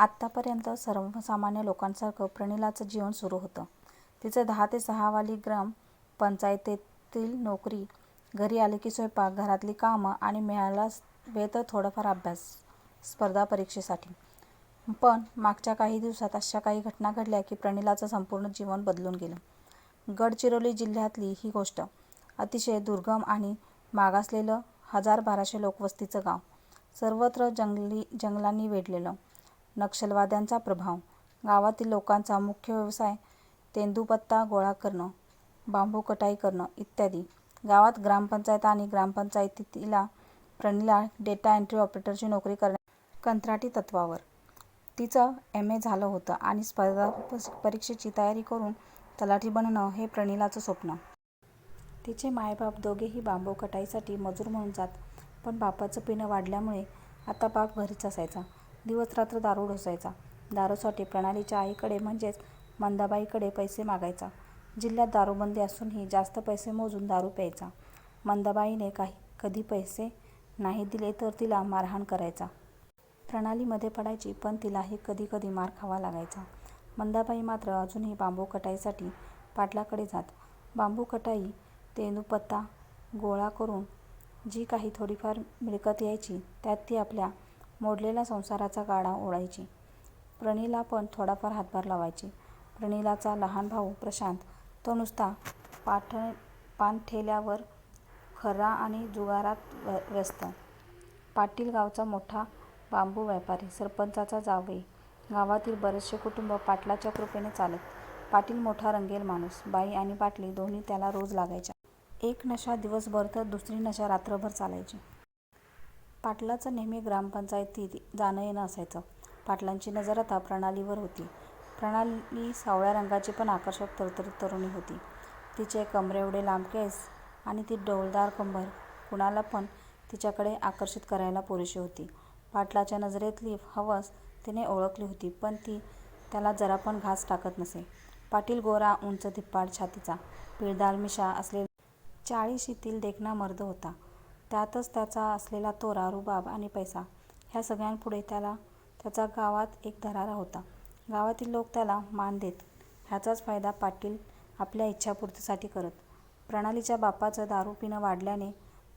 आत्तापर्यंत सर्वसामान्य लोकांसारखं प्रणिलाचं जीवन सुरू होतं. तिचं दहा ते सहावाली ग्राम पंचायतीतील नोकरी, घरी आले की स्वयंपाक, घरातली कामं आणि मिळाला वेळ तर थोडाफार अभ्यास स्पर्धा परीक्षेसाठी. पण मागच्या काही दिवसात अशा काही घटना घडल्या की प्रणिलाचं संपूर्ण जीवन बदलून गेलं. गडचिरोली जिल्ह्यातली ही गोष्ट. अतिशय दुर्गम आणि मागासलेलं हजार-बाराशे लोकवस्तीचं गाव. सर्वत्र जंगलांनी वेढलेलं. नक्षलवाद्यांचा प्रभाव. गावातील लोकांचा मुख्य व्यवसाय तेंदूपत्ता गोळा करणं, बांबू कटाई करणं इत्यादी. गावात ग्रामपंचायत आणि ग्रामपंचायतीला प्रणिला डेटा एंट्री ऑपरेटरची नोकरी करण्यासाठी कंत्राटी तत्त्वावर. तिचं एम. ए. झालं होतं आणि स्पर्धा परीक्षेची तयारी करून तलाठी बनणं हे प्रणिलाचं स्वप्न. तिचे मायबाप दोघेही बांबू कटाईसाठी मजूर म्हणून जात. पण बापाचं पिणं वाढल्यामुळे आता बाप घरीच असायचा. दिवस-रात्र दारू ढोसायचा. दारूसाठी प्रणालीच्या आईकडे म्हणजेच मंदाबाईकडे पैसे मागायचा. जिल्ह्यात दारूबंदी असूनही जास्त पैसे मोजून दारू प्यायचा. मंदाबाईने काही कधी पैसे नाही दिले तर तिला मारहाण करायचा. प्रणालीमध्ये पडायची पण तिलाही कधी कधी मार खावा लागायचा. मंदाबाई मात्र अजूनही बांबू कटाईसाठी पाटलाकडे जात. बांबू कटाई, तेंदूपत्ता गोळा करून जी काही थोडीफार मिळकत यायची त्यात ती आपल्या मोडलेल्या संसाराचा गाडा ओढायची. प्रणीला पण थोडाफार हातभार लावायची. प्रणीलाचा लहान भाऊ प्रशांत तो नुसता पाठ पानठेल्यावर खर्रा आणि जुगारात व्यस्त. पाटील गावचा मोठा बांबू व्यापारी, सरपंचाचा जावई. गावातील बरेचसे कुटुंब पाटलाच्या कृपेने चालत. पाटील मोठा रंगेल माणूस. बाई आणि बाटली दोन्ही त्याला रोज लागायच्या. एक नशा दिवसभर तर दुसरी नशा रात्रभर चालायची. पाटलाचं नेहमी ग्रामपंचायतीत जाणं-येणं असायचं. पाटलांची नजर आता प्रणालीवर होती. प्रणाली सावळ्या रंगाची पण आकर्षक तरतरीत तरुणी होती. तिचे कमरेएवढे लांब केस आणि ती डौलदार कंबर कुणाला पण तिच्याकडे आकर्षित करायला पुरेशी होती. पाटलाच्या नजरेतली हवस तिने ओळखली होती पण ती त्याला जरापण घास टाकत नसे. पाटील गोरा, उंच-धिप्पाड छातीचा, पिळदार मिशा असलेला चाळिशीतील देखणा मर्द होता. त्यातच त्याचा असलेला तोरा, रुबाब आणि पैसा ह्या सगळ्यांपुढे त्याला त्याचा गावात एक दरारा होता. गावातील लोक त्याला मान देत. ह्याचाच फायदा पाटील आपल्या इच्छापूर्तीसाठी करत. प्रणालीच्या बापाचं दारू पिणं वाढल्याने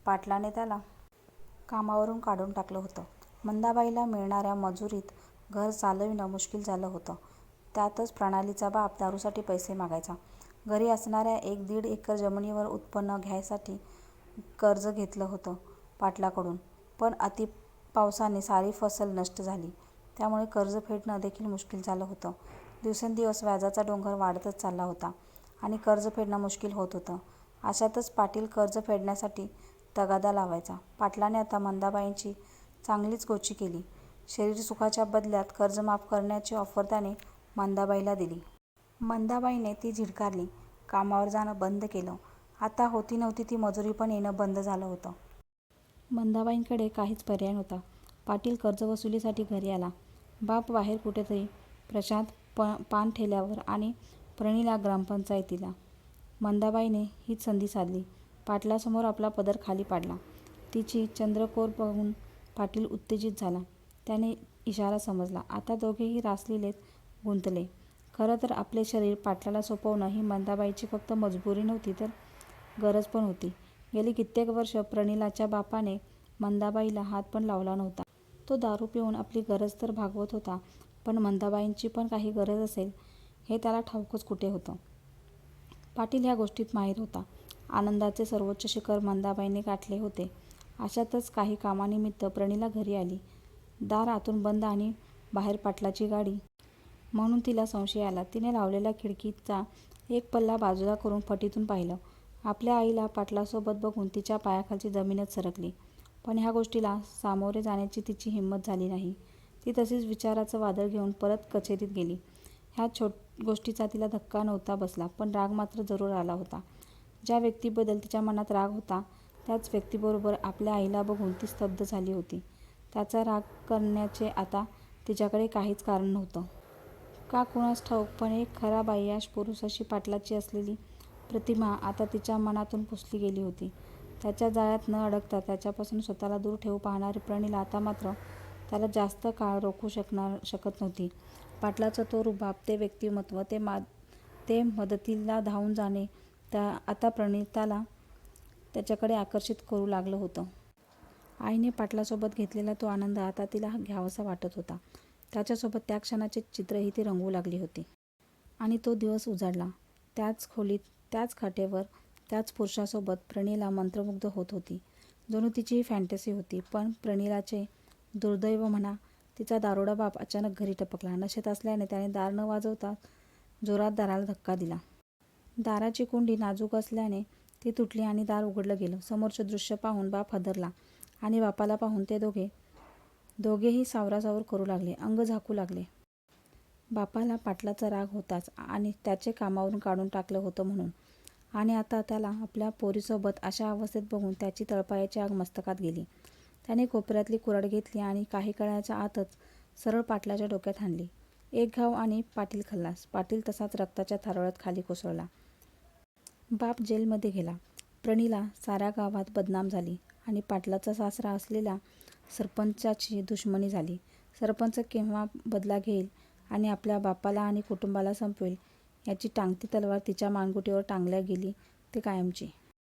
पाटलाने त्याला कामावरून काढून टाकलं होतं. मंदाबाईला मिळणाऱ्या मजुरीत घर चालविणं मुश्किल झालं होतं. त्यातच प्रणालीचा बाप दारूसाठी पैसे मागायचा. घरी असणाऱ्या एक-दीड एकर जमिनीवर उत्पन्न घ्यायसाठी कर्ज घेतलं होतं पाटलाकडून. पण अति पावसाने सारी फसल नष्ट झाली. त्यामुळे कर्ज फेडणं देखील मुश्किल झालं होतं. दिवसेंदिवस व्याजाचा डोंगर वाढतच चालला होता आणि कर्ज फेडणं मुश्किल होत होतं. अशातच पाटील कर्ज फेडण्यासाठी तगादा लावायचा. पाटलाने आता मंदाबाईंची चांगलीच गोची केली. शरीरसुखाच्या बदल्यात कर्ज माफ करण्याची ऑफर त्याने मंदाबाईला दिली. मंदाबाईने ती झिडकारली. कामावर जाणं बंद केलं. आता होती-नव्हती ती मजुरी पण येणं बंद झालं होतं. मंदाबाईंकडे काहीच पर्याय नव्हता. पाटील कर्जवसुलीसाठी घरी आला. बाप बाहेर कुठेतरी, प्रशांत पानठेल्यावर आणि प्रणीला ग्रामपंचायतीला. मंदाबाईने हीच संधी साधली. पाटलासमोर आपला पदर खाली पाडला. तिची चंद्रकोर बघून पाटील उत्तेजित झाला. त्याने इशारा समजला. आता दोघेही रासलीलेत गुंतले. खरं तर आपले शरीर पाटलाला सोपवणं ही मंदाबाईची फक्त मजबुरी नव्हती तर गरज पण होती. गेली कित्येक वर्ष प्रनिलाच्या बापाने मंदाबाईला हात पण लावला नव्हता. तो दारू पिऊन आपली गरज तर भागवत होता पण मंदाबाईंची पण काही गरज असेल हे त्याला ठाऊकच कुठे होतं. पाटील ह्या गोष्टीत माहीर होता. आनंदाचे सर्वोच्च शिखर मंदाबाईने गाठले होते. अशातच काही कामानिमित्त प्रणिला घरी आली. दार आतून बंद आणि बाहेर पाटलाची गाडी. म्हणून तिला संशय आला. तिने लावलेल्या खिडकीचा एक पल्ला बाजूला करून फटीतून पाहिलं. आपल्या आईला पाटलासोबत बघून तिच्या पायाखालची जमीनच सरकली. पण ह्या गोष्टीला सामोरे जाण्याची तिची हिंमत झाली नाही. ती तशीच विचाराचं वादळ घेऊन परत कचेरीत गेली. ह्या गोष्टीचा तिला धक्का नव्हता बसला पण राग मात्र जरूर आला होता. ज्या व्यक्तीबद्दल तिच्या मनात राग होता त्याच व्यक्तीबरोबर आपल्या आईला बघून ती स्तब्ध झाली होती. त्याचा राग करण्याचे आता तिच्याकडे काहीच कारण नव्हतं. का कुणास ठाऊक पण एक खरा बायाश पुरुष अशी पाटलाची असलेली प्रतिमा आता तिच्या मनातून पुसली गेली होती. त्याच्या जाळ्यात न अडकता त्याच्यापासून स्वतःला दूर ठेवू पाहणारी प्रणीला आता मात्र त्याला जास्त काळ रोखू शकणार शकत नव्हती. पाटलाचा तो रुबाब, ते व्यक्तिमत्व, ते मा ते मदतीला धावून जाणे त्या आता प्रणिताला त्याच्याकडे आकर्षित करू लागलं होतं. आईने पाटलासोबत घेतलेला तो आनंद आता तिला घ्यावासा वाटत होता. त्याच्यासोबत त्या क्षणाचे चित्रही ती रंगवू लागली होती. आणि तो दिवस उजाडला. त्याच खोलीत, त्याच खाटेवर, त्याच पुरुषासोबत प्रणिला मंत्रमुग्ध होत होती. जणू तिची ही फॅन्टसी होती. पण प्रणिलाचे दुर्दैव म्हणा, तिचा दारुडा बाप अचानक घरी टपकला. नशेत असल्याने त्याने दार न वाजवता जोरात दाराला धक्का दिला. दाराची कुंडी नाजूक असल्याने ती तुटली आणि दार उघडलं गेलं. समोरचं दृश्य पाहून बाप हादरला आणि बापाला पाहून ते दोघे दोघेही सावरासावर करू लागले. अंग झाकू लागले. बापाला पाटलाचा राग होताच आणि त्याचे कामावरून काढून टाकलं होतं म्हणून. आणि आता त्याला आपल्या पोरीसोबत अशा अवस्थेत बघून त्याची तळपायाची आग मस्तकात गेली. त्याने कोपऱ्यातली कुऱ्हाड घेतली आणि काही काळाच्या आतच सरळ पाटलाच्या डोक्यात हाणली. एक घाव आणि पाटील खल्लास. पाटील तसाच रक्ताच्या थारोळ्यात खाली कोसळला. बाप जेलमध्ये गेला. प्रणीला साऱ्या गावात बदनाम झाली आणि पाटलाचा सासरा असलेल्या सरपंचाची दुश्मनी झाली. सरपंच केव्हा बदला घेईल आणि आपल्या बापाला आणि कुटुंबाला संपवेल याची टांगती तलवार तिच्या मानगुटीवर टांगल्या गेली ते कायमची.